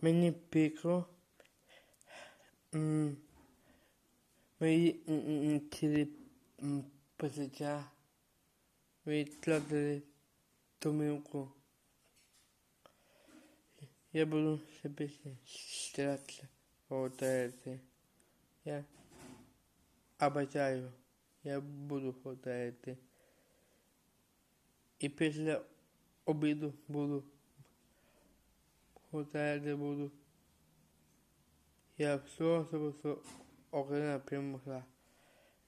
Мені. М, Мої цілі м, почуття відкладали домівку. Я буду себе старатися повторити. Я обіцяю, я буду повторити. І після обіду буду повторити буду. Я все зробив, що Україна перемогла.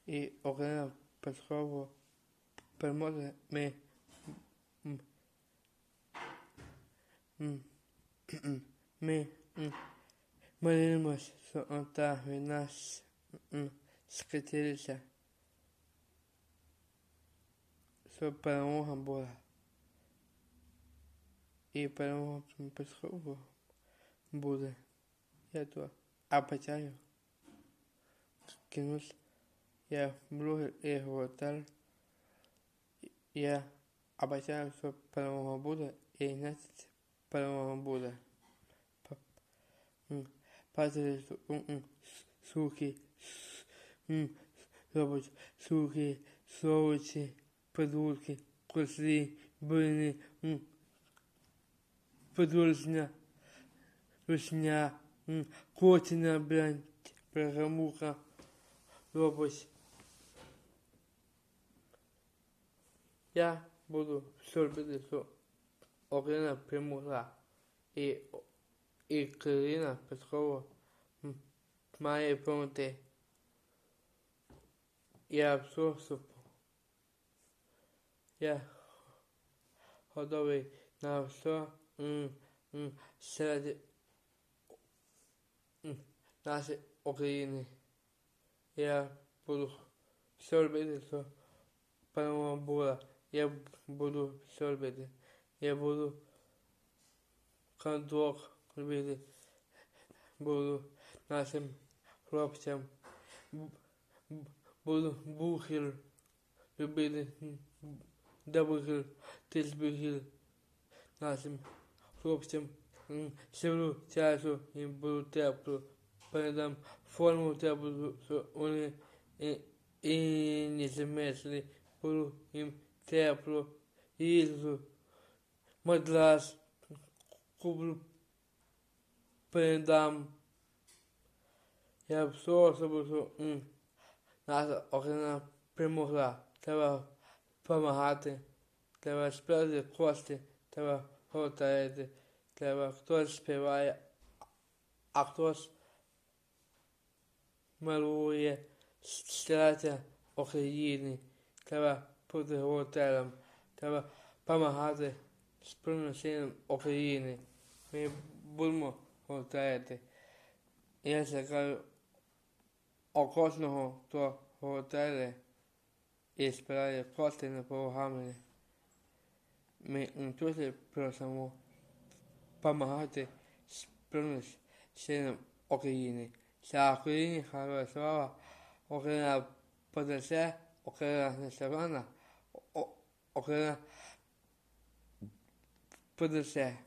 І Україна Пескова переможе ми. м, м, м, Ми м, молимось, що ота війна с- м, скатилася. Щоб перемога була. І перемога Пескова буде. Я то обіцяю. Кинусь. Я блогер і говоритель. Я обіцяю, що перемога буде, і значить перемога буде. П- м, Пастори су- м, м, с- суки, робить суки, совочі, придурки, кослі, блини, м, подорожня, русня, котина, блядь, програмуха, робить. Я буду все робити, що Україна перемогла. І, і Карина Петрова має помогти. Я все супер. Я готовий на все серед нашої України. Я буду все робити, що перемога була. Я буду все робити. Я буду контрок робити. Буду нашим хлопцям. Буду бухер робити. Дабухер, тисбухер нашим хлопцям. Силу часу їм було тепло. Передам форму теплу, що вони і, і не замерзли. Було їм тепло, їжу, матрас, куплю, передам. Я все м, наша Україна перемогла. Треба допомагати, треба співати кошти, треба говорити, треба хтось співає, а хтось малює, стараться України. Треба бути готелем, треба допомагати силам України. Ми будемо готувати. Я чекаю у кожного, хто готелі і збирає кошти на програми. Ми дуже просимо допомагати Збройним силам України. Ця Україні хай слава, Україна подесе, Україна несервана, Україна подесе.